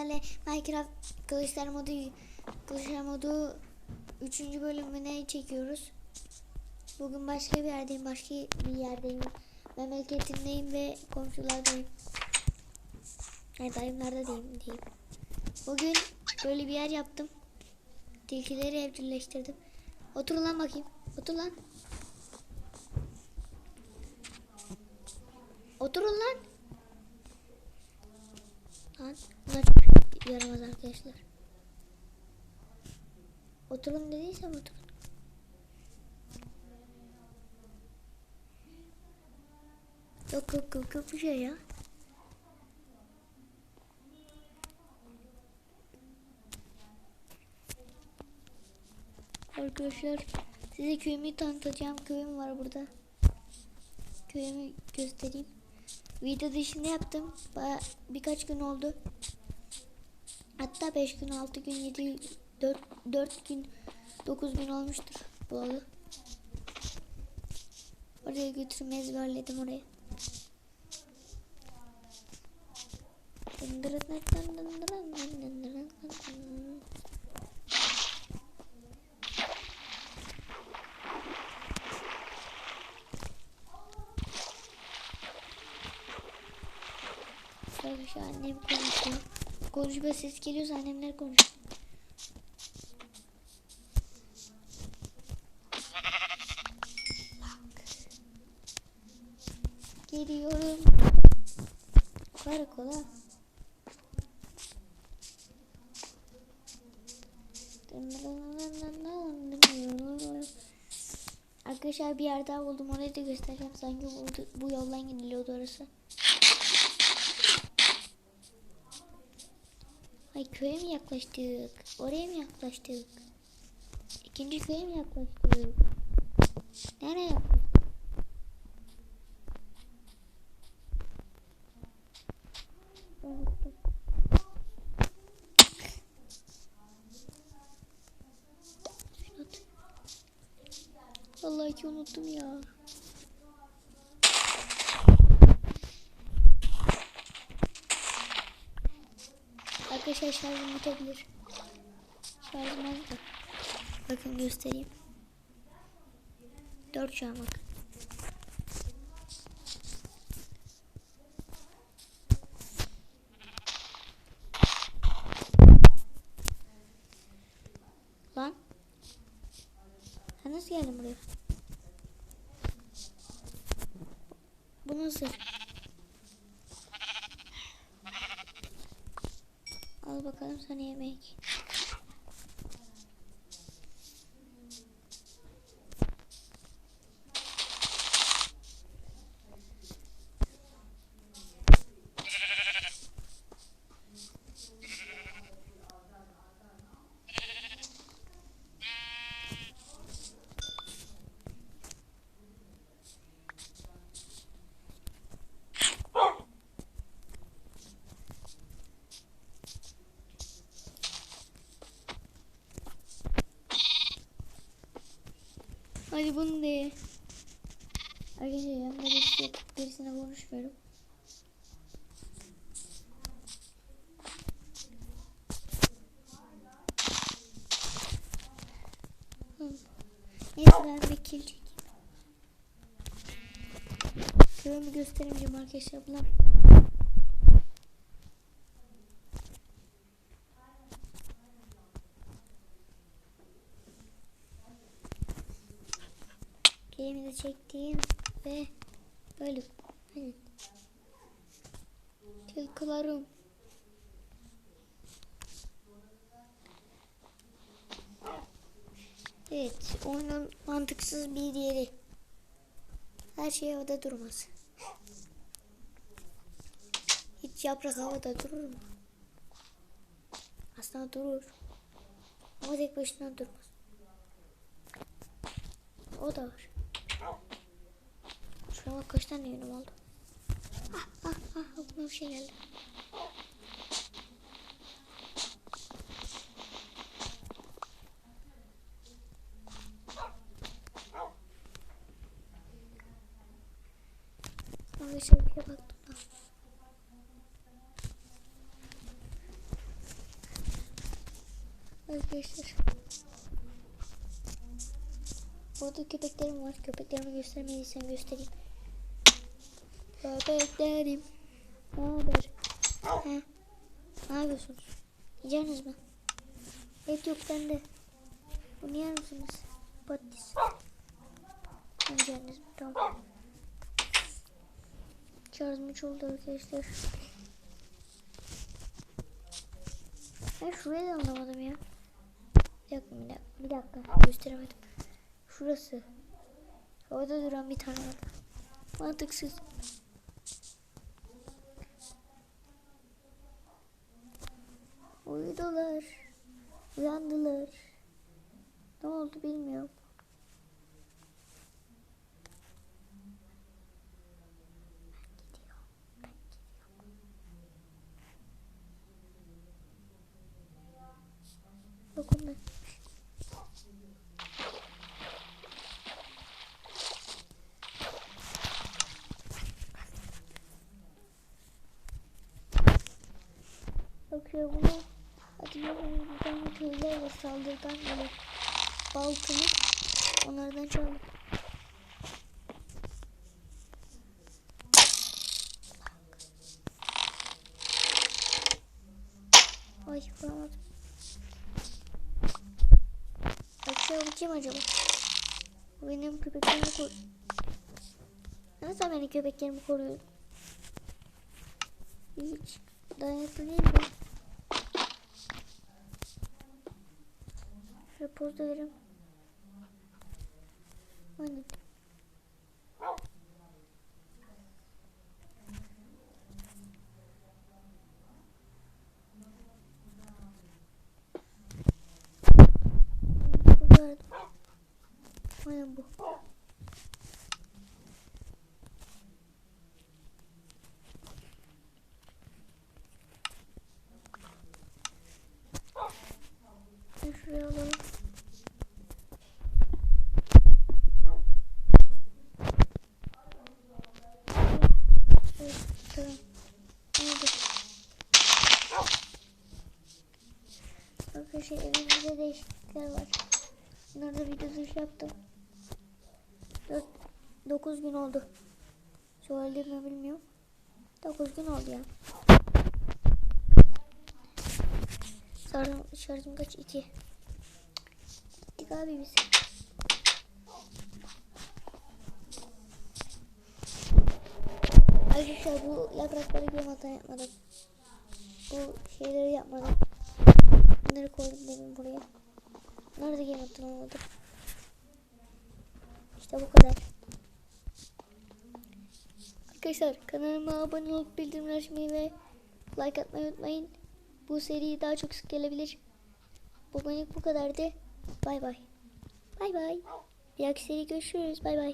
sizlerle Minecraft Kılıçlar modu Kılıçlar modu 3. bölümüne çekiyoruz. Bugün başka bir yerdeyim, başka bir yerdeyim. Memleketimdeyim ve komşulardayım. Yani dayımlarda diyeyim, diyeyim. Bugün böyle bir yer yaptım. Tilkileri evcilleştirdim. Otur lan bakayım. Otur lan. Oturun lan. Lan bunlar yaramaz arkadaşlar. Oturun dediysem oturun. Yok yok yok yok bir şey ya. Arkadaşlar size köyümü tanıtacağım. Köyüm var burada. Köyümü göstereyim. Video dışında yaptım. Baya birkaç gün oldu. Hatta 5 gün, 6 gün, 7, 4, 4 gün, 9 gün olmuştur bu oldu. Oraya götürmeyi ezberledim oraya. Arkadaşlar annem konuşuyor. Konuşma ses geliyorsa annemler konuşuyor. Geliyorum. Karakola. Arkadaşlar bir yer daha buldum. Orayı da göstereceğim. Sanki bu, bu yoldan gidiliyordu orası. Ay köye mi yaklaştık? Oraya mı yaklaştık? İkinci köye mi yaklaştık? Nereye yaklaştık? Vallahi ki unuttum ya. Arkadaşlar şarjım bitebilir. Şarjım azdı. Bakın göstereyim. 4 şu an bakın. Lan. Ha nasıl geldin buraya? Bu nasıl? Al bakalım sana yemek. Hadi bunu de. Arkadaşlar yanımda birisi yok. Birisine konuşmuyorum. Neyse ben bir kill çekeyim. Köyümü gösteremeyeceğim arkadaşlar. Bunlar Elimizi çektiğim ve böyle. Hani Evet oyunun mantıksız bir yeri. Her şey havada durmaz. Hiç yaprak havada durur mu? Aslında durur. Ama tek başına durmaz. O da var Şuna kaç tane yünüm oldu. Ah ah ah aklıma bir şey geldi. Arkadaşlar bir şey baktım da. Arkadaşlar. Burada köpeklerim var. Köpeklerimi göstermediysem göstereyim. Köpeklerim. Ne haber? He. Ne yapıyorsunuz? Yiyeceksiniz mi? Et yok bende. Bunu yer misiniz? Patates. Yiyeceksiniz mi? Tamam. Şarjım hiç oldu arkadaşlar. Ben şurayı da anlamadım ya. Bir dakika, bir dakika, bir dakika. Gösteremedim. Şurası. Orada duran bir tane var. Mantıksız. Uyudular. Uyandılar. Ne oldu bilmiyorum. Onlar. Bakıyor. Köylüler var saldırgan böyle. Balkını. Onlardan çaldım. Ay vuramadım. Bakıyor bu kim acaba? Benim köpeklerimi koruyor. Nasıl benim köpeklerimi koruyor? Hiç dayanıklı değil mi? Şöyle poz da vereyim. Aynen. Aynen bu. Ben şuraya alalım. Evet, tamam. Oldu. Arkadaşlar evimizde değişiklikler var. Bunları da video dışı yaptım. 4, 9 gün oldu. Söyledim mi bilmiyorum. 9 gün oldu ya. Şarjım, şarjım kaç? 2. Gittik abi biz. Arkadaşlar bu yaprakları yematan yapmadım. Bu şeyleri yapmadım. Bunları koydum demin buraya. Da yematan olmadı. İşte bu kadar. Arkadaşlar kanalıma abone olup bildirimleri açmayı ve like atmayı unutmayın. Bu seri daha çok sık gelebilir. Bugünlük bu kadardı. Bay bay. Bay bay. Bir dahaki seri görüşürüz. Bay bay.